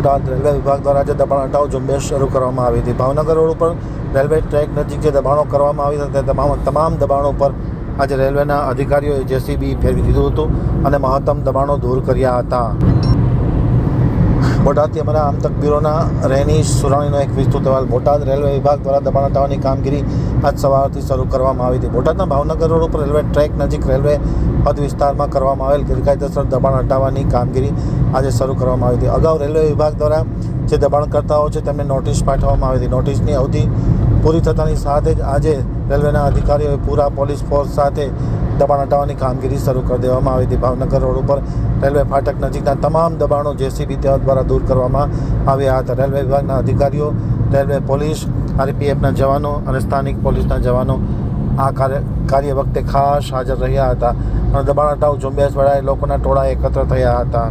Botad railway વિભાગ દ્વારા આજે દબાણ હટાવ ઝુંબેશ શરૂ કરવામાં આવી હતી. ભાવનગર રોડ ઉપર રેલવે ટ્રેક નજીક જે દબાણો કરવામાં આવી હતા, તે તમામ તમામ દબાણો પર આજે રેલવેના અધિકારીઓએ જેસીબી ફેરવી દીધું હતું અને મહત્તમ દબાણો દૂર કર્યા હતા. બોટાદથી અમારા આમતક બ્યુરોના રેની સુરાણીનો એક વિસ્તૃત અહેવાલ. બોટાદ રેલવે વિભાગ દ્વારા દબાણ હટાવવાની કામગીરી આજ સવારથી શરૂ કરવામાં આવી હતી. બોટાદના ભાવનગર રોડ ઉપર રેલવે ટ્રેક નજીક રેલવે હદ વિસ્તારમાં કરવામાં આવેલ ગેરકાયદેસર દબાણ હટાવવાની કામગીરી આજે શરૂ કરવામાં આવી હતી. અગાઉ રેલવે વિભાગ દ્વારા જે દબાણકર્તાઓ છે, તેમને નોટિસ પાઠવવામાં આવી હતી. નોટિસની અવધિ પૂરી થતાની સાથે જ આજે રેલવેના અધિકારીઓએ પૂરા પોલીસ ફોર્સ સાથે દબાણ હટાવવાની કામગીરી શરૂ કરી દેવામાં આવી હતી. ભાવનગર રોડ ઉપર રેલવે ફાટક નજીકના તમામ દબાણો જેસીબી દ્વારા દૂર કરવામાં આવ્યા હતા. રેલવે વિભાગના અધિકારીઓ, રેલવે પોલીસ, આરપીએફના જવાનો અને સ્થાનિક પોલીસના જવાનો આ કાર્ય કાર્ય વખતે ખાસ હાજર રહ્યા હતા અને દબાણ હટાવ ઝુંબેશ વેળાએ લોકોના ટોળા એકત્ર થયા હતા.